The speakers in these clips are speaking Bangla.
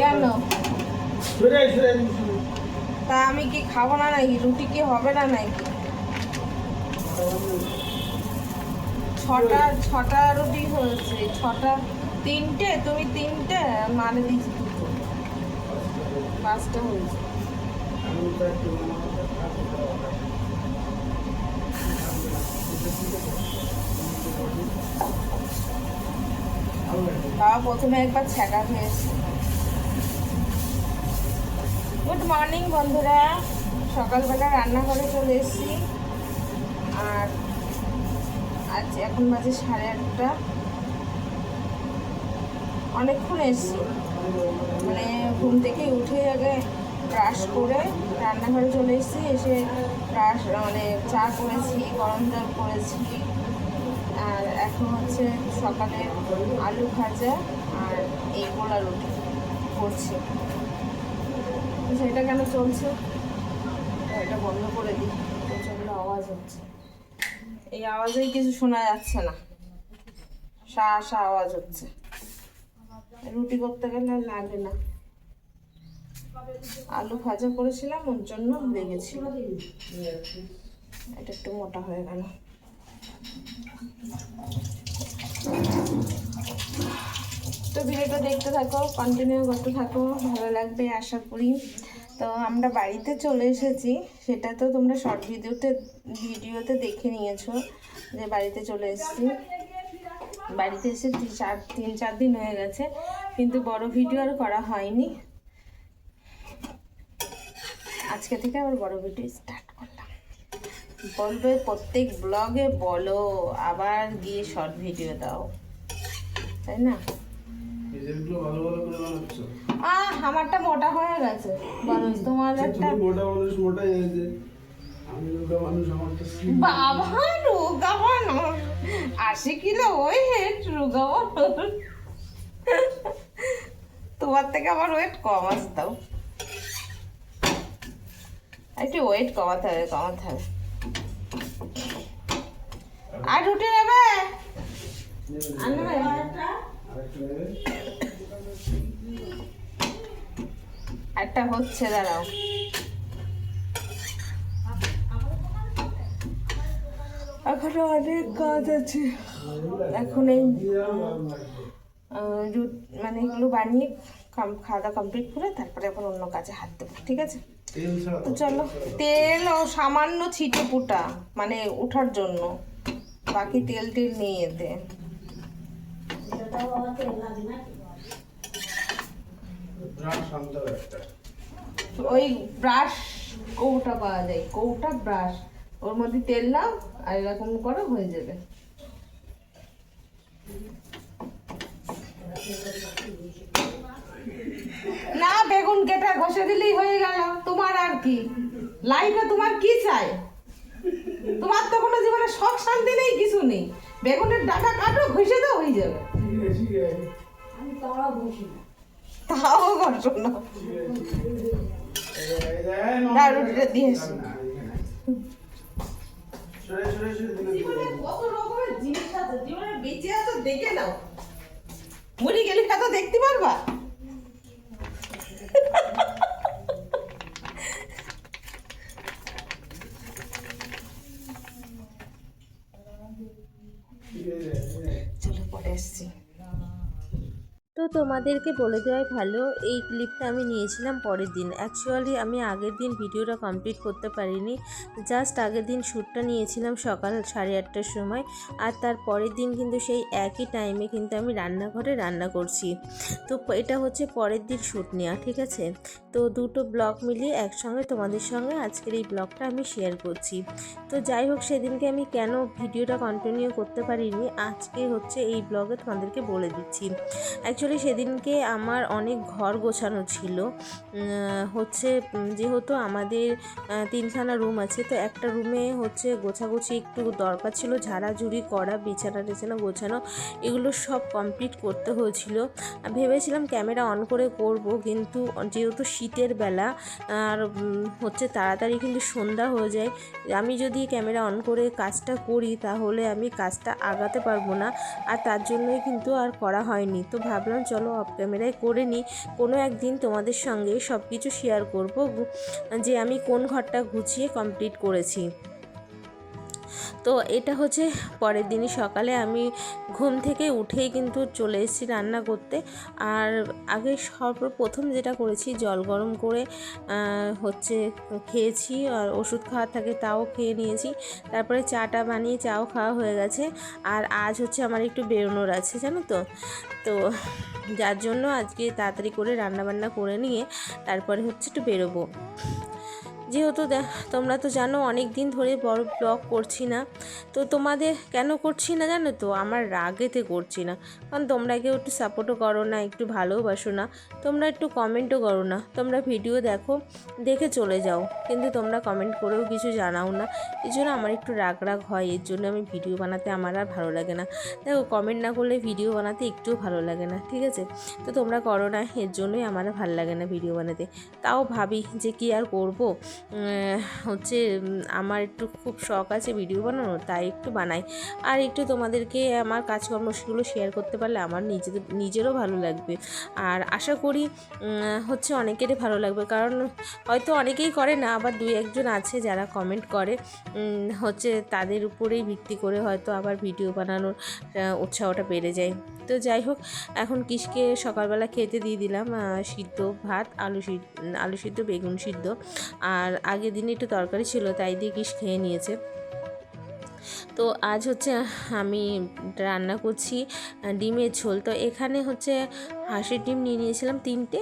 কেন। তা আমি কি খাব না নাকি? রুটি কি হবে না নাকি? ছটা ছটা রুটি হয়েছে। ছটা তিনটে? তুমি তিনটে? মানে দুটো। পাঁচটা হয়েছে। আমি তো একটু বাবা প্রথমে একবার ছ্যাঁকা খেয়েছে। গুড মর্নিং বন্ধুরা। সকালবেলা রান্নাঘরে চলে এসেছি। আর আজ এখন বাজে সাড়ে আটটা। অনেকক্ষণ এসেছি। মানে ঘুম থেকে উঠে আগে ব্রাশ করে রান্নাঘরে চলে এসেছি। এসে ব্রাশ মানে চা করেছি, গরম জল করেছি। আর এখন হচ্ছে সকালে আলু ভাজা আর এই গোলা রুটি করছি। সেটা কেন চলছে? এটা বন্ধ করে দিই, প্রচণ্ড আওয়াজ হচ্ছে। এই আওয়াজেই কিছু শোনা যাচ্ছে না। সা সা আওয়াজ হচ্ছে। রুটি করতে গেলে লাগে না। আলু ভাজা করেছিলাম, ওর জন্য লেগেছিল এটা একটু মোটা হয়ে গেল। তো ভিডিওটা দেখতে থাকো কন্টিনিউ করতে থাকো, ভালো লাগবে আশা করি। তো আমরা বাড়িতে চলে এসেছি, সেটা তো তোমরা শর্ট ভিডিওতে ভিডিওতে দেখে নিয়েছো যে বাড়িতে চলে এসেছি। বাড়িতে এসে তিন চার তিন চার দিন হয়ে গেছে, কিন্তু বড় ভিডিও আর করা হয়নি। আজকে থেকে আবার বড় ভিডিও স্টার্ট করলাম। বলবে, প্রত্যেক ব্লগে বলো, আবার গিয়ে শর্ট ভিডিও দাও। তাই না? ডিজাইনগুলো ভালো ভালো করে বানাচ্ছ? আহ আমারটা মোটা হয়ে গেছে। মানুষ তোমার একটা মোটা মানুষ মোটাই হয়েছে আমি রোগা মানুষ আমার তো skin বাবা রোগা মানুষ। আশি কিলো ওই হেট রোগা মানুষ। তোমার থেকে আমার ওয়েট কম আসতাম। একটু ওয়েট কমাতে হবে কমাতে হবে। আর রুটি নেবে? একটা হচ্ছে দাঁড়াও। এখনও অনেক কাজ আছে। এখন এই মানে এগুলো বানিয়ে খাওয়া দাওয়া কমপ্লিট করে তারপরে এখন অন্য কাজে হাত দেবো ঠিক আছে? তো চলো তেল ও সামান্য ছিটে পুটা মানে ওঠার জন্য। বাকি তেল টেল নেই এতে ব্রাশ আনতে হবে একটা ওই ব্রাশ কৌটা পাওয়া যায় কৌটা ব্রাশ। ওর মধ্যে তেল নাও আর এরকম করো হয়ে যাবে। না বেগুন কেটে ঘষে দিলেই হয়ে গেল। তোমার আর কি? লাইফে তোমার কি চাই? তোমার তো কোনো জীবনে শখ শান্তি নেই কিছু নেই। বেগুনের ডাটা কাটো ঘষে দাও হয়ে যাবে। তাও না। না, রুটিটা দিয়ে এসো। সরে সরে সরে দিলে জীবনে কত রকমের জিনিস আছে জীবনে বেঁচে আছো দেখে নাও। মরি গেলে দেখতে পারবা। চলো পরে আসছি। তো তোমাদেরকে বলে দেওয়াই ভালো, এই ক্লিপটা আমি নিয়েছিলাম পরের দিন। অ্যাকচুয়ালি আমি আগের দিন ভিডিওটা কমপ্লিট করতে পারিনি। জাস্ট আগের দিন শ্যুটটা নিয়েছিলাম সকাল সাড়ে আটটার সময়। আর তার পরের দিন কিন্তু সেই একই টাইমে কিন্তু আমি রান্নাঘরে রান্না করছি। তো এটা হচ্ছে পরের দিন শ্যুট নেওয়া ঠিক আছে? তো দুটো ব্লগ মিলিয়ে একসঙ্গে তোমাদের সঙ্গে আজকের এই ব্লগটা আমি শেয়ার করছি। তো যাই হোক, সেদিনকে আমি কেন ভিডিওটা কন্টিনিউ করতে পারিনি, আজকে হচ্ছে এই ব্লগে তোমাদেরকে বলে দিচ্ছি। অ্যাকচুয়ালি সেদিনকে আমার অনেক ঘর গোছানো ছিল। হচ্ছে যেহেতু আমাদের তিনখানা রুম আছে, তো একটা রুমে হচ্ছে গোছাগুছি একটু দরকার ছিল, ঝাড়াঝুড়ি করা বিছানা টিছানা গোছানো, এগুলো সব কমপ্লিট করতে হয়েছিল। ভেবেছিলাম ক্যামেরা অন করে করব, কিন্তু যেহেতু শীতের বেলা, আর হচ্ছে তাড়াতাড়ি কিন্তু সন্ধ্যা হয়ে যায়, আমি যদি ক্যামেরা অন করে কাজটা করি, তাহলে আমি কাজটা আগাতে পারব না, আর তার জন্যই কিন্তু আর করা হয়নি। তো ভাবলাম চলো অফ ক্যামেরায় করে নিই। কোনো একদিন তোমাদের সঙ্গে সব কিছু শেয়ার করব, যে আমি কোন ঘরটা গুছিয়ে কমপ্লিট করেছি। তো এটা হচ্ছে পরের দিনই সকালে আমি ঘুম থেকে উঠেই কিন্তু চলে এসেছি রান্না করতে। আর আগে সর্বপ্রথম যেটা করেছি, জল গরম করে হচ্ছে খেয়েছি আর ওষুধ খাওয়া থাকে তাও খেয়ে নিয়েছি। তারপরে চাটা বানিয়ে চাও খাওয়া হয়ে গেছে। আর আজ হচ্ছে আমার একটু বেরোনোর আছে, জানো তো? তো যার জন্য আজকে তাড়াতাড়ি করে রান্নাবান্না করে নিয়ে তারপরে হচ্ছে একটু বেরোবো। যেহেতু তোমরা তো জানো অনেক দিন ধরে বড় ব্লগ করছি না, তো তোমাদের কেন করছি না জানো তো? আমার রাগেতে করছি না। কারণ তোমরা কেউ একটু সাপোর্টও করো না, একটু ভালোবাসো না। তোমরা একটু কমেন্টও করো না। তোমরা ভিডিও দেখো, দেখে চলে যাও। কিন্তু তোমরা কমেন্ট করেও কিছু জানাও না। এই জন্য আমার একটু রাগ রাগ হয়। এর জন্য আমি ভিডিও বানাতে আমার আর ভালো লাগে না। দেখো কমেন্ট না করলে ভিডিও বানাতে একটুও ভালো লাগে না, ঠিক আছে? তো তোমরা করো না। এর জন্যই আমার ভালো লাগে না ভিডিও বানাতে। তাও ভাবি যে কি আর করব? হচ্ছে আমার একটু খুব শখ আছে ভিডিও বানানো তাই একটু বানাই। আর একটু তোমাদেরকে আমার কাজকর্ম সেগুলো শেয়ার করতে পারলে আমার নিজেদের নিজেরও ভালো লাগবে। আর আশা করি হচ্ছে অনেকেরই ভালো লাগবে। কারণ হয়তো অনেকেই করে না, আবার দুই একজন আছে যারা কমেন্ট করে হচ্ছে তাদের উপরেই ভিত্তি করে হয়তো আবার ভিডিও বানানোর উৎসাহটা বেড়ে যায়। তো যাই হোক, এখন কিসকে সকালবেলা খেতে দিয়ে দিলাম সিদ্ধ ভাত, আলু সিদ্ধ আলু সিদ্ধ, বেগুন সিদ্ধ। আর আগের দিনে একটু তরকারি ছিল তাই দিয়ে কিস খেয়ে নিয়েছে। তো আজ হচ্ছে আমি রান্না করছি ডিমের ঝোল। তো এখানে হচ্ছে হাঁসের ডিম নিয়ে নিয়েছিলাম তিনটে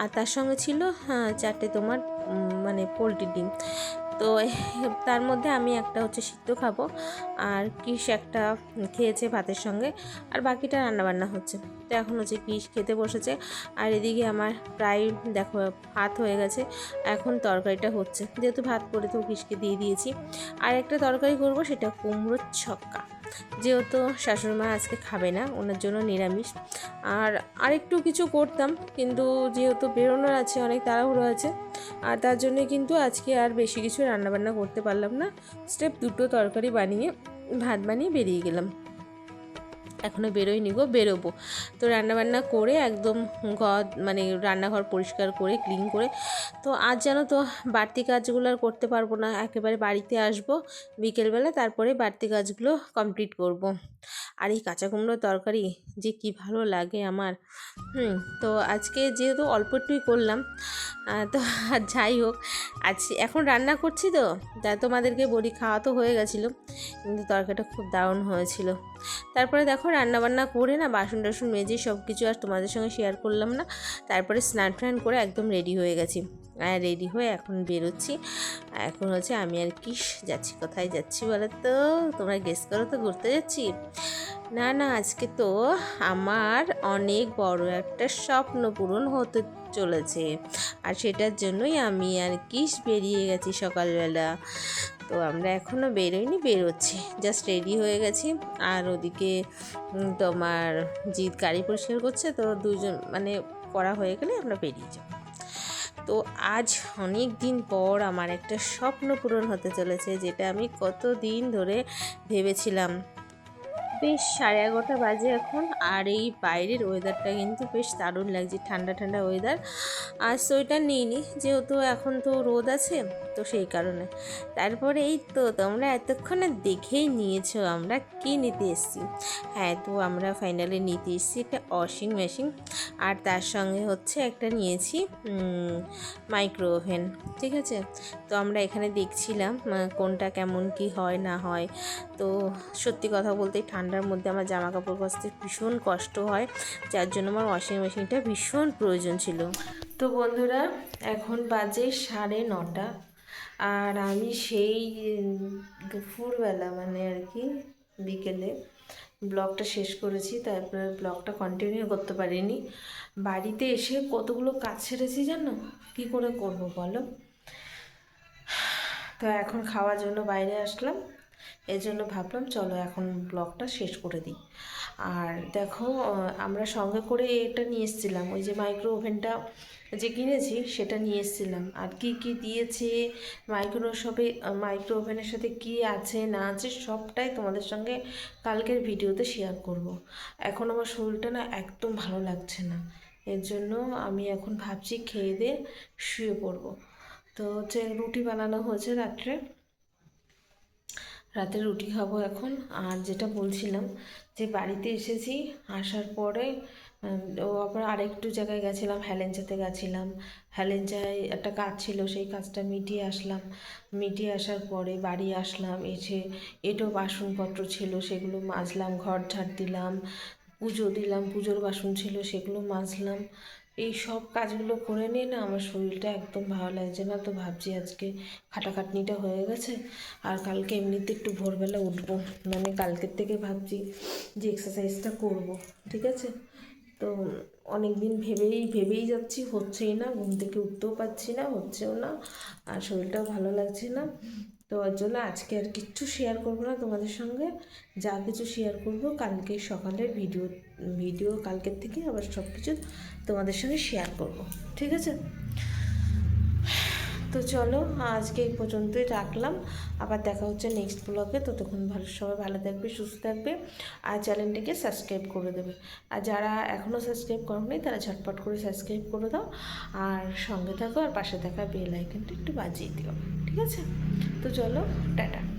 আর তার সঙ্গে ছিল হ্যাঁ, চারটে তোমার মানে পোলট্রির ডিম। তো তার মধ্যে আমি একটা হচ্ছে সিদ্ধ খাব আর কিস একটা খেয়েছে ভাতের সঙ্গে আর বাকিটা রান্নাবান্না হচ্ছে। তো এখন হচ্ছে কিস খেতে বসেছে আর এদিকে আমার প্রায় দেখো ভাত হয়ে গেছে, এখন তরকারিটা হচ্ছে। যেহেতু ভাত করে তো কিসকে দিয়ে দিয়েছি। আর একটা তরকারি করব সেটা কুমড়োর ছক্কা। যেহেতু শাশুড়িমা আজকে খাবে না, ওনার জন্য নিরামিষ। আর আরেকটু কিছু করতাম, কিন্তু যেহেতু বেরোনোর আছে, অনেক তাড়াহুড়ো আছে, আর তার জন্য কিন্তু আজকে আর বেশি কিছু রান্নাবান্না করতে পারলাম না। স্টেপ দুটো তরকারি বানিয়ে, ভাত বানিয়ে বেরিয়ে গেলাম। এখনও বেরোয়নি গো, বেরোবো তো রান্নাবান্না করে একদম ঘর মানে রান্নাঘর পরিষ্কার করে ক্লিন করে, তো আজ জানো তো বাড়তি কাজগুলো আর করতে পারব না, একেবারে বাড়িতে আসব, বিকেলবেলা তারপরে বাড়তি কাজগুলো কমপ্লিট করব। আর এই কাঁচা কুমড়োর তরকারি যে কি ভালো লাগে আমার, হুম, তো আজকে যেহেতু অল্প একটুই করলাম তো আর যাই হোক, আজ এখন রান্না করছি তো, তা তোমাদেরকে বলি, খাওয়া তো হয়ে গেছিল, কিন্তু তরকারিটা খুব দারুণ হয়েছিল তারপরে দেখো রান্নাবান্না করে না বাসন টাসন মেজে সব কিছু আর তোমাদের সঙ্গে শেয়ার করলাম না। তারপরে স্নান টান করে একদম রেডি হয়ে গেছি। আর রেডি হয়ে এখন বেরোচ্ছি। এখন হচ্ছে আমি আর কি যাচ্ছি, কোথায় যাচ্ছি বলো তো তোমরা গেস করো তো, ঘুরতে যাচ্ছি? না না, আজকে তো আমার অনেক বড় একটা স্বপ্ন পূরণ হতে চলেছে। আর সেটার জন্যই আমি আর কি বেরিয়ে গেছি সকালবেলা। তো আমরা এখনও বেরোইনি, বেরোচ্ছি। জাস্ট রেডি হয়ে গেছি। আর ওদিকে তোমার জিৎ গাড়ি পরিষ্কার করছে, তো দুজন মানে করা হয়ে গেলে আমরা বেরিয়ে যাব। তো আজ অনেক দিন পর আমার একটা স্বপ্ন পূরণ হতে চলেছে, যেটা আমি কত দিন ধরে ভেবেছিলাম। বেশ সাড়ে এগারোটা বাজে এখন, আর এই বাইরের ওয়েদারটা কিন্তু বেশ দারুণ লাগছে, ঠান্ডা ঠান্ডা ওয়েদার আর সোয়েটার নিইনি, যেহেতু এখন তো রোদ আছে, তো সেই কারণে। তারপরে এই তো, তোমরা এতক্ষণে দেখেই নিয়েছো আমরা কি নিতে এসেছি। হ্যাঁ তো আমরা ফাইনালি নিতে এসেছি একটা ওয়াশিং মেশিন আর তার সঙ্গে হচ্ছে একটা নিয়েছি মাইক্রো ওভেন ঠিক আছে? তো আমরা এখানে দেখছিলাম কোনটা কেমন কি হয়, না হয়। তো সত্যি কথা বলতে ঠান্ডার মধ্যে আমার জামা কাপড় কাচতে ভীষণ কষ্ট হয়, যার জন্য আমার ওয়াশিং মেশিনটা ভীষণ প্রয়োজন ছিল। তো বন্ধুরা, এখন বাজে সাড়ে নটা, আর আমি সেই দুপুরবেলা মানে আর কি বিকেলে ব্লগটা শেষ করেছি, তারপরে ব্লগটা কন্টিনিউ করতে পারিনি। বাড়িতে এসে কতগুলো কাজ ছেড়েছি জানো? কী করে করব বলো? তো এখন খাওয়ার জন্য বাইরে আসলাম। এই জন্য ভাবলাম, চলো এখন ব্লগটা শেষ করে দিই। আর দেখো আমরা সঙ্গে করে এটা নিয়ে এসেছিলাম, ওই যে মাইক্রো ওভেনটা যে কিনেছি, সেটা নিয়ে এসেছিলাম। আর কি কি দিয়েছে মাইক্রোশপে মাইক্রো ওভেনের সাথে কি আছে, না আছে, সবটাই তোমাদের সঙ্গে কালকের ভিডিওতে শেয়ার করব। এখন আমার শরীরটা না একদম ভালো লাগছে না। এর জন্য আমি এখন ভাবছি খেয়ে দিয়ে শুয়ে পড়ব। তো হচ্ছে রুটি বানানো হয়েছে রাত্রে। রাতে রুটি খাব এখন। আর যেটা বলছিলাম যে বাড়িতে এসেছি, আসার পরে ও আবার আরেকটু জায়গায় গেছিলাম হ্যালেঞ্চাতে গেছিলাম। হ্যালেঞ্চায় একটা কাজ ছিল, সেই কাজটা মিটিয়ে আসলাম। মিটিয়ে আসার পরে বাড়ি আসলাম, এসে এটো বাসনপত্র ছিল, সেগুলো মাজলাম, ঘর ঝাড় দিলাম, পুজো দিলাম, পুজোর বাসন ছিল, সেগুলো মাজলাম। এই সব কাজগুলো করে নিয়ে না আমার শরীরটা একদম ভালো লাগছে না। তো ভাবছি আজকে খাটাখাটনিটা হয়ে গেছে। আর কালকে এমনিতে একটু ভোরবেলা উঠবো। মানে কালকের থেকে ভাবছি যে এক্সারসাইজটা করব। ঠিক আছে? তো অনেক দিন ভেবেই ভেবেই যাচ্ছি, হচ্ছেই না। ঘুম থেকে উঠতেও পারছি না, হচ্ছেও না। আর শরীরটাও ভালো লাগছে না। তো ওর জন্য আজকে আর কিচ্ছু শেয়ার করব না তোমাদের সঙ্গে। যা কিছু শেয়ার করব কালকে সকালের ভিডিও ভিডিও কালকের থেকে আবার সব কিছু তোমাদের সঙ্গে শেয়ার করব, ঠিক আছে? তো চলো, আজকে এই পর্যন্তই রাখলাম। আবার দেখা হচ্ছে নেক্সট ব্লগে ততক্ষণ ভালো, সবাই ভালো থাকবে, সুস্থ থাকবে আর চ্যানেলটিকে সাবস্ক্রাইব করে দেবে। আর যারা এখনও সাবস্ক্রাইব করেনি, তারা ঝটপট করে সাবস্ক্রাইব করে দাও। আর সঙ্গে থাকো আর পাশে থাকা বেল আইকনটা একটু বাজিয়ে দিও, ঠিক আছে? তো চলো, টাটা।